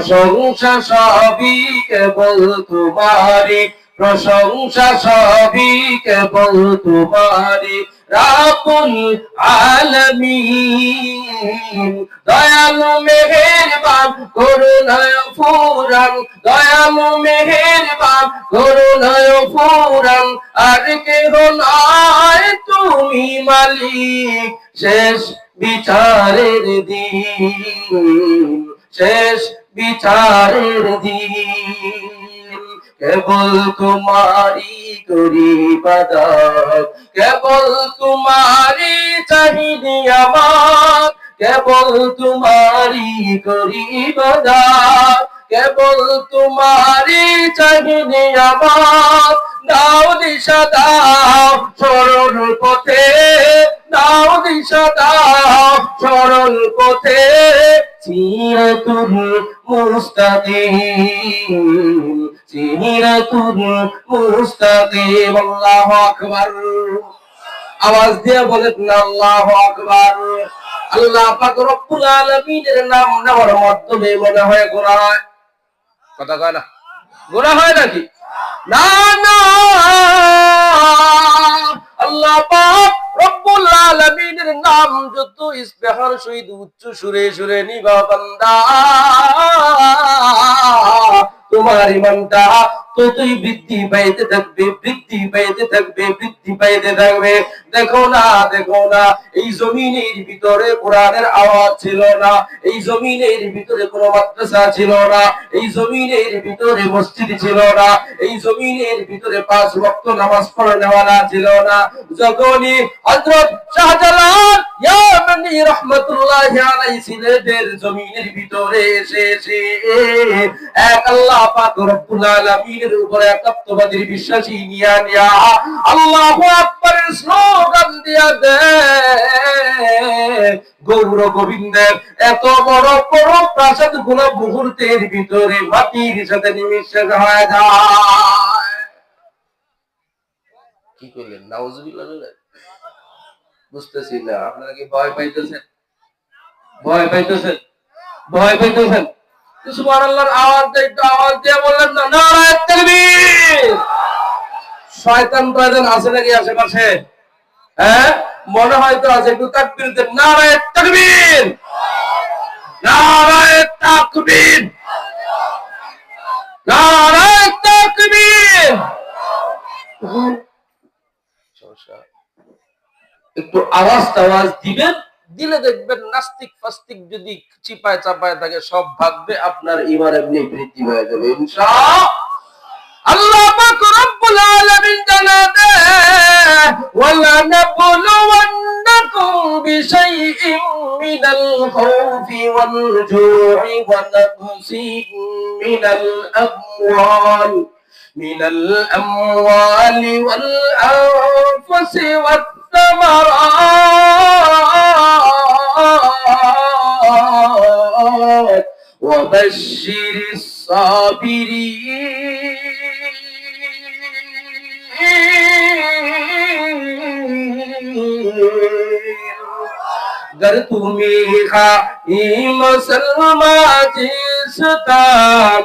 প্রশংসা সবই কেবল তোমারি প্রশংসা সবই কেবল তোমারি রাবুল আলামিন, দয়ালু মেহেরবান, করুণায় ফুরান দয়ালু মেহেরবান, করুণায় ফুরান আর কেহ নয় তুমি মালিক, শেষ বিচারের দিন, শেষ বিচারের দিন। কেবল তোমারি করি বাদাত কেবল তোমারি চাহিদি আমার, কেবল তোমারি করি কেবল তোমারি চাহিদি আমার। দাও দিশা, দাও সরল পথে, দাও দিশা, দাও সরল পথে। সিরাতুল মুস্তাকিম সিরাতুল মুস্তাকিম আল্লাহু আকবার। আওয়াজ দিয়ে বলেন আকবার। আল্লাহ পাক রব্বুল আলামিনের নাম নেওয়ার মাধ্যমে মনে হয় গোনা হয় কথা কয় না? গোনা হয় নাকি? না না। আল্লাহ পাক রব্বুল নাম যত ইসবিহার সহিত উচ্চ সুরে সুরে নিবা বান্দা। তোমার ইমানটা ততই বৃদ্ধি পাইতে থাকবে বৃদ্ধি পাইতে থাকবে বৃদ্ধি পাইতে থাকবে দেখো না দেখো না এই জমিনের ভিতরে কোরআনের আওয়াজ ছিল না, এই জমিনের ভিতরে কোনো মাদ্রাসা ছিল না, এই জমিনের ভিতরে মসজিদ ছিল না, এই জমিনের ভিতরে পাঁচ ওয়াক্ত নামাজ পড়ে নেওয়ালা ছিল না। যখনই হযরত শাহজালাল ইয়ামানি রাহমাতুল্লাহি আলাইহি সিলেটের জমিনের ভিতরে এসেছে এক আল্লাহ পাক রব্বুল উপরে বিশ্বাসী নিয়া নিয়া আল্লাহু আকবারের স্লোগান দিয়া গৌর গোবিন্দের এত বড় বড় প্রাসাদগুলো মুহূর্তের ভিতরে মাটির সাথে নিমিশেষ হয়ে যায়। কি করলেন? বুঝতেছি না, আপনারা কি ভয় পাইতেছেন? ভয় পাইতেছেন? ভয় পাইতেছেন? সুবহানাল্লাহর আওয়াজ একটু আওয়াজ না শয়তান আছে নাকি আশেপাশে? হ্যাঁ? মনে হয় তো আছে একটু তাকবীর একটু আওয়াজ টাওয়াজ দিবেন? দিলে দেখবেন নাস্তিক ফাস্তিক যদি চিপায় চাপায় থাকে, সব ভাববে আপনার ইমার এমনি বৃদ্ধি হয়ে যাবে আল্লাহ পাক রব্বুল আলামিন মিনাল ثمرات وبشر الصابرين. گر تمہیں خائم سلمات جس تام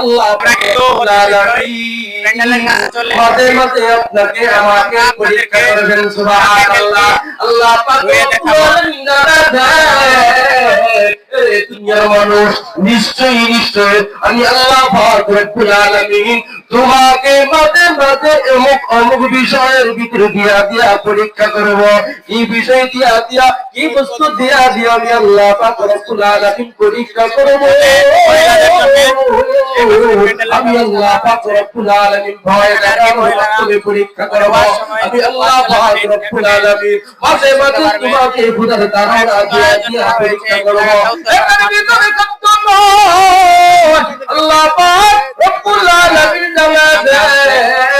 আল্লাহ রাব্বুল আলামিন মাঝে মাঝে আপনাকে আমাকে পরীক্ষা করবেন সুবহানাল্লাহ। আল্লাহ পাক রব্বুল আলামিন এ দুনিয়ার মানুষ নিশ্চয়ই নিশ্চয় আমি আল্লাহ পাক রব্বুল আলামিন তোমাকে মাঝে মাঝে অমুক অমুক বিষয়ের ভিতরে দিয়া দিয়া পরীক্ষা করব। কি বিষয় দিয়া দিয়া কি বস্তু দিয়া দিয়া আমি আল্লাহ পাক রব্বুল আলামিন পরীক্ষা করব। আমি আল্লাহ পাক রব্বুল আলামিন ভয় দেখাবো রক্তকে পরীক্ষা করব আমি আল্লাহ পাক রব্বুল আলামিন মাঝে মাঝে তোমাকে খোদার তারা দিয়ে দিয়ে পরীক্ষা করব এখানে ভিতরে সত্য নয় আল্লাহ পাক রব্বুল আলামিন জানা দেয়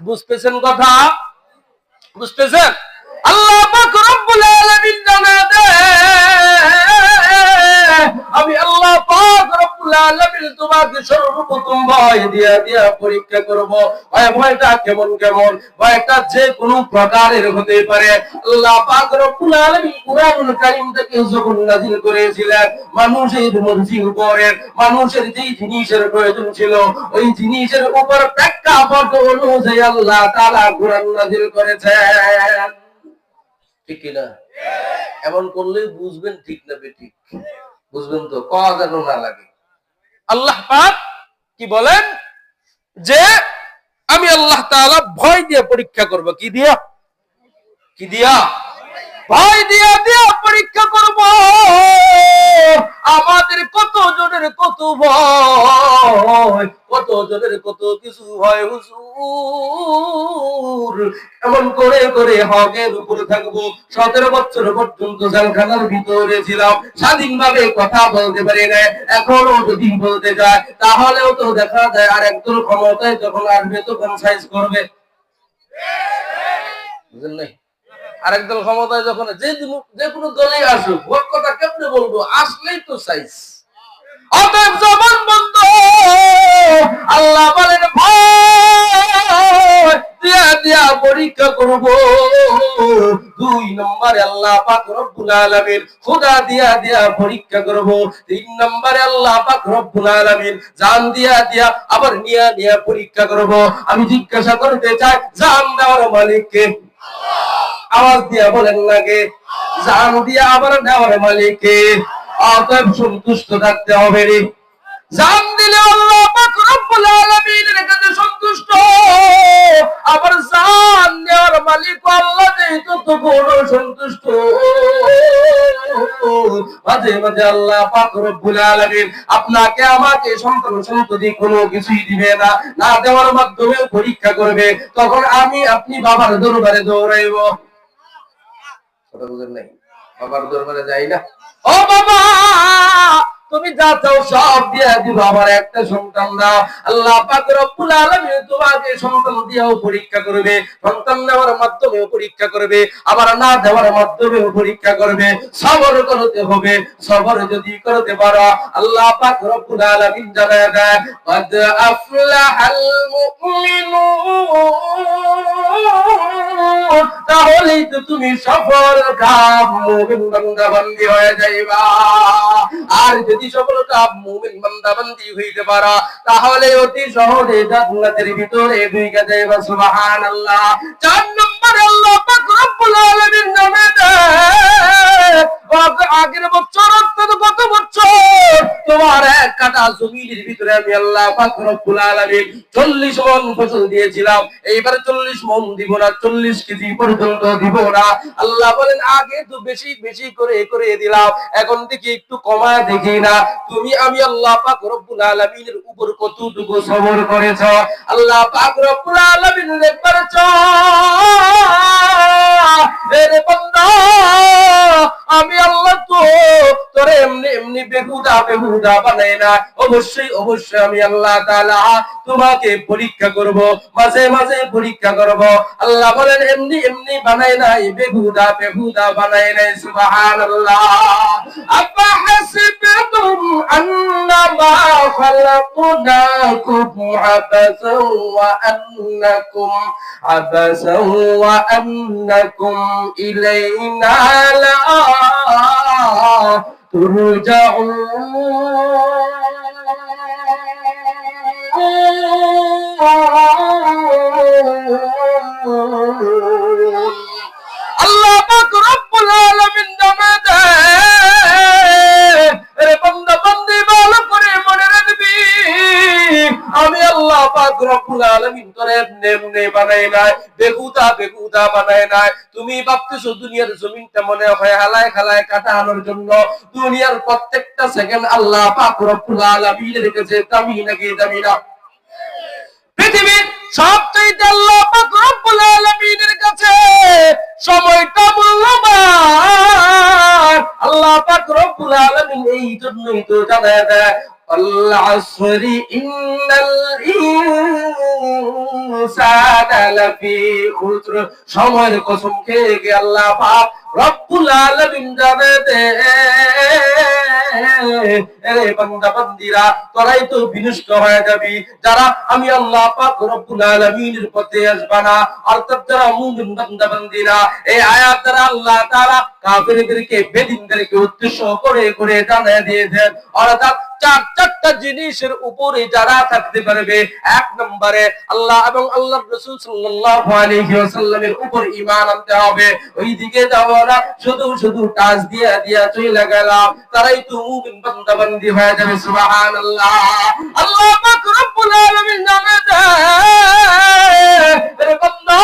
বুঝতেছেন কথা? বুঝতেছেন? আল্লাহ রব্বুল আলামিন জানাতে আমি আল্লাহ পাক রব্বুল আলামিন তোমাকে সর্বপ্রথম ভয় দিয়া দিয়া পরীক্ষা করব। ভয় ভয়টা কেমন কেমন? ভয়টা যে কোনো প্রকারের হতে পারে। আল্লাহ পাক রব্বুল আলামিন কারীম থেকে যখন নাযিল করেছিলেন, মানুষের মানুষের জিনিসের প্রয়োজন ছিল, ওই জিনিসের উপর প্রেক্ষাপট অনুযায়ী আল্লাহ তাআলা কুরআন নাযিল করেছেন। ঠিক কি না এমন করলে বুঝবেন ঠিক না বেঠিক। বুঝবেন তো? কওয়া যেন না লাগে। আল্লাহ পাক কি বলেন? যে আমি আল্লাহ তাআলা ভয় দিয়ে পরীক্ষা করব। কি দিয়া? কি দিয়া? ভয় দিয়া দিয়া পরীক্ষা করব। আমাদের কত জনের কত ভয় কত জনের কত কিছু হয় হুজুর। এমন করে করে হকের উপরে থাকব। সতেরো বছর পর্যন্ত জেলখানার ভিতরে ছিলাম। স্বাধীনভাবে কথা বলতে পারি না। এখনও যদি বলতে যায় তাহলেও তো দেখা যায় আর একদল ক্ষমতায় যখন আসবে তখন সাইজ করবে। বুঝলেন আরেক দল ক্ষমতায় যখন যে যে কোনো দলেই আসুক, ওর কথা কেমনে বলব? আসলেই তো সাইজ অতএব জবান বন্ধ। আল্লাহ বলেন দিয়া দিয়া পরীক্ষা করব। দুই নম্বরে আল্লাহ পাক রব্বুল আলামিন খোদা দিয়া দিয়া পরীক্ষা করব। তিন নম্বরে আল্লাহ পাক রব্বুল আলামিন জান দিয়া দিয়া আবার নিয়া নিয়া পরীক্ষা করব। আমি জিজ্ঞাসা করতে চাই, জান দেওয়ার মালিককে। আওয়াজ দিয়া বলেন লাগে জান দিয়া আবার নেওয়ার মালিককে অতএব সন্তুষ্ট থাকতে হবে রে। জান দিলে আল্লাহ পাক রব্বুল আলামিনের কাছে সন্তুষ্ট। আবার জান দেওয়ার মালিক আল্লাহ যেহেতু তো বড় সন্তুষ্ট। মাঝে মাঝে আল্লাহ পাক রব্বুল আলামিন আপনাকে আমাকে সন্তান সন্ততি কোনো কিছুই দিবে না। না দেওয়ার মাধ্যমে পরীক্ষা করবে। তখন আমি আপনি বাবার দরবারে দৌড়াইব। কথা বুঝেন নাই? বাবার দরবারে যাই না। ও বাবা! তুমি যা চাও সব দিয়ে দিব। আমার একটা সন্তান দাও। আল্লাহ রব্বুল আলামিন তোমাকে সন্তান দিয়েও পরীক্ষা করবে। সন্তান দেওয়ার মাধ্যমেও পরীক্ষা করবে। আবার না দেওয়ার মাধ্যমেও পরীক্ষা করবে। সবর করতে হবে। সবর যদি করতে পারো, আল্লাহ পাক রব্বুল আলামিন জানায় দেয় কদ আফলাহাল মুমিনুন। তাহলেই তো তুমি সফল, কাম, মুমিন বান্দা বান্দি হয়ে যাইবা। আর যদি সফল কাম মুমিন বান্দা বান্দি হইতে পারা। তাহলে অতি সহজে জান্নাতের ভিতরে ঢুকে যাইবা, সুবহানাল্লাহ। চার নম্বরে আল্লাহ পাক রব্বুল আলামিন নামে দেয় আগ- আগের বছর অর্থাৎ গত বছর তোমার এক কাটা জমিনের ভিতরে আমি আল্লাহ পাক রব্বুল আলামিন 40 মন ফসল দিয়েছিলাম। এইবার 40 মন দিব না 40 কেজি পর্যন্ত দিব না। আল্লাহ বলেন, আগে তো বেশি বেশি করে করে দিলাম। এখন থেকে একটু কমায় দেখি না, তুমি আমি আল্লাহ পাক রব্বুল আলামিনের উপর কতটুকু সবর করেছ? আল্লাহ পাক রব্বুল আলামিন করেছ। এরে বান্দা, আমি আল্লাহ তো তোরে এমনি এমনি বেহুদা বেহুদা বানাই না অবশ্যই অবশ্যই আমি আল্লাহ তাআলা তোমাকে পরীক্ষা করব মাঝে মাঝে পরীক্ষা করব আল্লাহ বলেন এমনি এমনি বানাই নাই বেহুদা বেহুদা বানাই নাই সুবহানাল্লাহ আবা হাসিবতুম আন্নামা খালাকনাকুম আবাসা ওয়া আন্নাকুম عبثا وأنكم إلينا لا ترجعون দুনিয়ার প্রত্যেকটা সেকেন্ড আল্লাহ পাক কাছে দামি নাকি দামি না? পৃথিবীর সবচেয়ে আল্লাহ পাক কাছে সময়টা মূল্যবান। আল্লাহ পাক রব্বুল আলামিন এই জন্যই তো জানা দেয় আসরি ইন্নাল ইনসানা লাফি খুসর সময়ের কসম খেয়ে গে আল্লাহ পাক রব্বুল আলামিন জানে দে এরে বান্দা, বান্দিরা, তোরাই তো বিনষ্ট হয়ে যাবি। যারা আমি আল্লাহ পাক রব্বুল আলামিনের পথে আসবানা অর্থাৎ যারা মুমিন বান্দা, বান্দিরা এই আয়াত দ্বারা আল্লাহ তাআলা কাফিরদেরকে, বেদিনদেরকে উদ্দেশ্য করে করে জানিয়ে দিয়েছেন। অর্থাৎ চার, চারটা জিনিসের উপরে যারা থাকতে পারবে, এক নম্বরে আল্লাহ এবং সাল্লাল্লাহু আলাইহি ওয়াসাল্লামের উপর ঈমান আনতে হবে। শুধু শুধু দিয়া দিয়া তারাই তো মুমিন বান্দা হয়ে যাবে, সুবহানাল্লাহ। আল্লাহ পাক রব্বুল আলামিন জানে বান্দা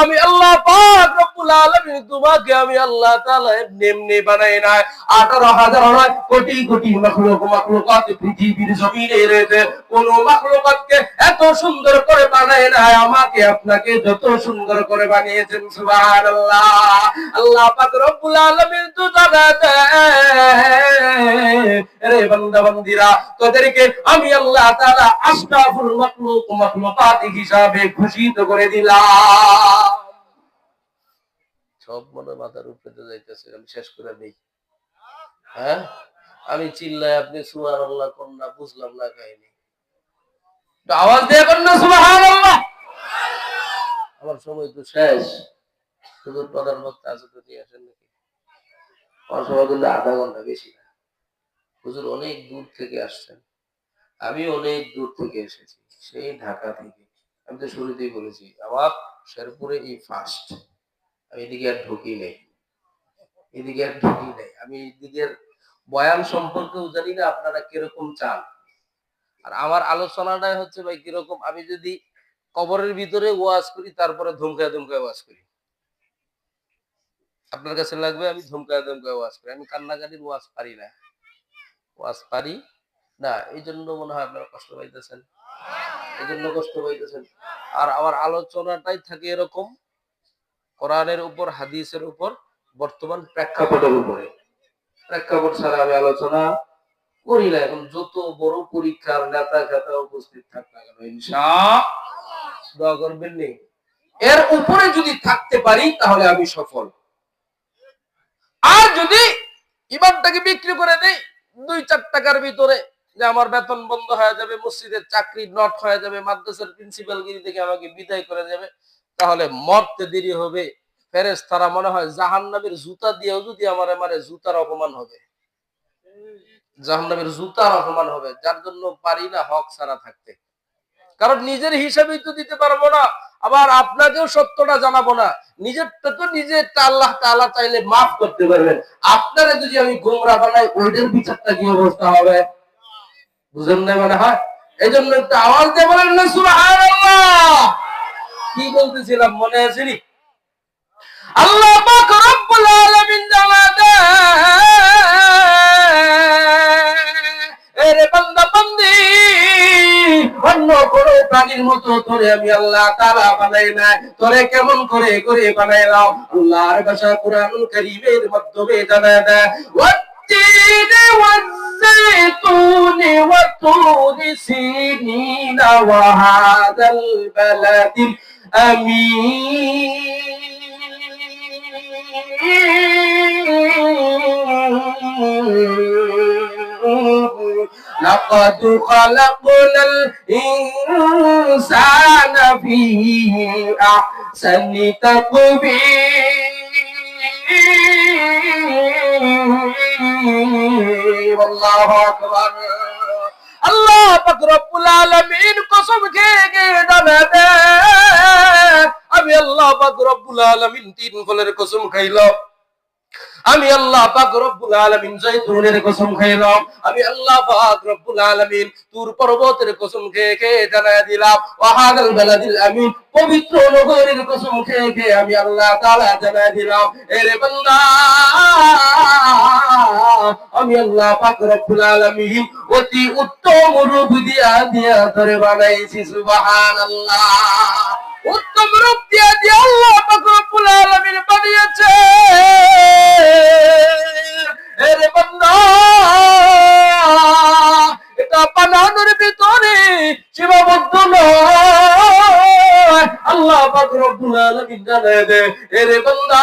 আমি আল্লাহ পাক রব্বুল আলামিন তোমাকে আমি আল্লাহ তাআলা এমনি বানাই নাই। 18000 নয় কোটি কোটি মাখলুক মাখলুকাত পৃথিবীর জমিনে রয়েছে। কোন মাখলুকাতকে এত সুন্দর করে বানায় নাই, আমাকে আপনাকে যত সুন্দর করে বানিয়েছেন, সুবহানাল্লাহ। আল্লাহ পাক রব্বুল আলামিন তো জানা রে বান্দা, বান্দিরা, তোদেরকে আমি আল্লাহ তাআলা আশরাফুল মাখলুক মাখলুকাত হিসাবে ঘোষিত করে দিলাম। সব মনে মাথার উপরে যাইতেছে, আমি শেষ করে নেই হ্যাঁ? আমি চিল্লাই আপনি সুবাহ আল্লাহ কন্যা বুঝলাম না কাহিনী। আওয়াজ দিয়ে সুবাহ আল্লাহ আমার সময় তো শেষ। শুধু প্রধান আছে তো আসেন নাকি? আমার সময় কিন্তু আধা ঘণ্টা বেশি না। হুজুর অনেক দূর থেকে আসছেন। আমি অনেক দূর থেকে এসেছি, সেই ঢাকা থেকে। আমি তো শুরুতেই বলেছি, আমার শেরপুরে এই ফার্স্ট আমি এদিকে আর ঢুকি নেই। এদিকে আর ঢুকি নেই। আমি এদিকের বয়ান সম্পর্কেও জানি না আপনারা কীরকম চান। আর আমার আলোচনাটাই হচ্ছে ভাই কীরকম, আমি যদি কবরের ভিতরে ওয়াজ করি, তারপরে ধমকায় ধমকায় ওয়াজ করি। আপনার কাছে লাগবে আমি ধমকায় ধমকায় ওয়াজ করি। আমি কান্নাকাটির ওয়াজ পারি না। ওয়াজ পারি না এই জন্য মনে হয় আপনারা কষ্ট পাইতেছেন। এই জন্য কষ্ট পাইতেছেন। আর আমার আলোচনাটাই থাকে এরকম কোরআনের উপর, হাদিসের উপর, বর্তমান প্রেক্ষাপটের উপরে। প্রেক্ষাপট ছাড়া আমি আলোচনা করি না, এখন যত বড় পরীক্ষার নেতা খেতা উপস্থিত থাক না ইনশা করবেন নি। এর উপরে যদি থাকতে পারি, তাহলে আমি সফল। আর যদি ইমানটাকে বিক্রি করে দেই, দুই চার টাকার ভিতরে, যে আমার বেতন বন্ধ হয়ে যাবে, মসজিদের চাকরি নট হয়ে যাবে, মাদ্রাসার প্রিন্সিপাল গিরি থেকে আমাকে বিদায় করে যাবে তাহলে মরতে দেরি হবে। ফেরেস তারা মনে হয় জাহান্নামের জুতা দিয়েও যদি আমার আমার জুতার অপমান হবে। জুতার অপমান হবে, যার জন্য পারি না হক ছাড়া থাকতে। কারণ নিজের হিসাবেই তো দিতে পারব না, আবার আপনাকেও সত্যটা জানাব না। নিজেরটা তো আল্লাহ চাইলে মাফ করতে পারবেন। যদি আমি গোমরা বানাই বিচারটা কি অবস্থা হবে? বুঝেন না মানে হয়? এই জন্য একটু আওয়াজ দিয়ে বলেন না বলতেছিলাম মনে আছে নি আল্লাহ পাক রব্বুল আলামিন জানাতে এরে বান্দা বান্দি অন্য কোনো প্রাণীর মতো তোরে আমি আল্লাহ তাআলা বানাই নাই তোরে কেমন করে করে বানাইলাম আল্লাহর ভাষা কুরআনুল কারীমের মাধ্যমে জানায় দেয় والتين والزيتون وطور سينين وهذا البلد الأمين لقد خلقنا الإنسان في أحسن تقويم الله أكبر. আল্লাহ রব্বুল আলামিন কসম খেয়ে খেয়ে জানাতে আমি আল্লাহ রব্বুল আলামিন তিন ফলের কসম খাইলাম। আমি আল্লাহ পাক রব্বুল আলামিন জয়তুনের কসম খাইলাম আমি আল্লাহ পাক রব্বুল আলামিন তুর পর্বতের কসম খেয়ে খেয়ে জানায় দিলাম। ওয়াহাদাল বালাদিল আমিন, পবিত্র নগরীর কসম খেয়ে খেয়ে আমি আল্লাহ তাআলা জানায় দিলাম। এরে বান্দা, আমি আল্লাহ পাক রব্বুল আলামিন অতি উত্তম রূপ দিয়া দিয়া ধরে বানাইছি, সুবহানাল্লাহ। উত্তম রূপ দিয়া দিয়া আল্লাহ পাক রব্বুল আলামিন বানিয়েছে। এরে এটা বানানোর ভিতরে সীমাবদ্ধ নয়। আল্লাহ পাক রব্বুল আলামিন জানায় দে এরে বান্দা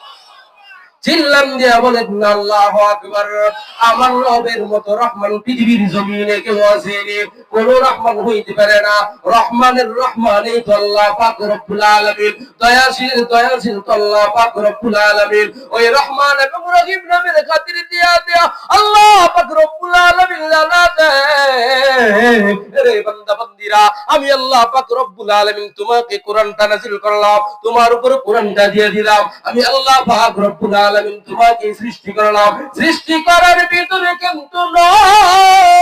চিল্লাম দিয়া বলেন আল্লাহ আকবার। আমার রবের মতো রহমান পৃথিবীর জমিনে কেউ আসেনি রহমান হইতে পারে না। রহমানের রব্বুল আলামিন। দয়াশীল দয়াশীল রব্বুল আলামিন। ওই রহমান এবং রহিম নামের খাতির দিয়া দিয়া আল্লাহ পাক রব্বুল আলামিন জানাতে রে বান্দা বান্দিরা আমি আল্লাহ পাক রব্বুল আলামিন তোমাকে কোরআনটা নাযিল করলাম, তোমার উপর কোরআনটা দিয়ে দিলাম। আমি আল্লাহ পাক রব্বুল আলামিন তোমাকে সৃষ্টি করলাম। সৃষ্টি করার ভিতরে কিন্তু নয়।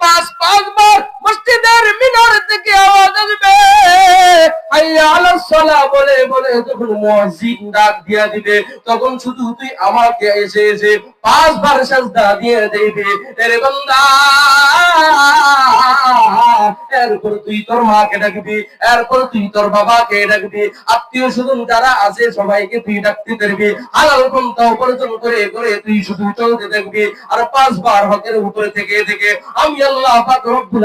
পাঁচ পাঁচবার মসজিদের মিনার থেকে আওয়াজ আসবে। বলে বলে, যখন ডাক দিয়া দিবে, তখন শুধু তুই আমাকে এসে এসে সাজদা দিয়ে দেবে। এরপর তুই তোর মাকে ডাকবি, এরপর তুই তোর বাবাকে ডাকবি। আত্মীয় স্বজন যারা আছে, সবাইকে তুই ডাকতে পারবি। হালাল পন্থা উপার্জন করে করে তুই শুধু চলতে থাকবি। আর পাঁচবার হকের উপরে থেকে থেকে আমি আল্লাহ পাক রব্বুল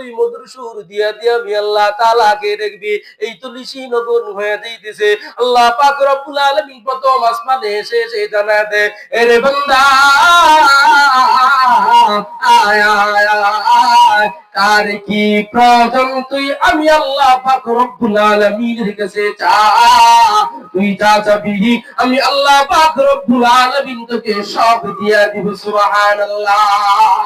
তুই মধুর সুর দিয়া দিয়া আমি আল্লাহ তাআলাকে দেখবি। এই তো নিশি নগর হয়ে যাইতেছে। আল্লাহ পাক রব্বুল আলামিন প্রথম আসমানে এসে জানায় দে এ রে বান্দা কার কি প্রয়োজন? তুই আমি আল্লাহ পাক রব্বুল আলামিনের কাছে চা তুই যা যাবি আমি আল্লাহ পাক রব্বুল আলামিন তোকে সব দিয়া দিব, সুবহানাল্লাহ।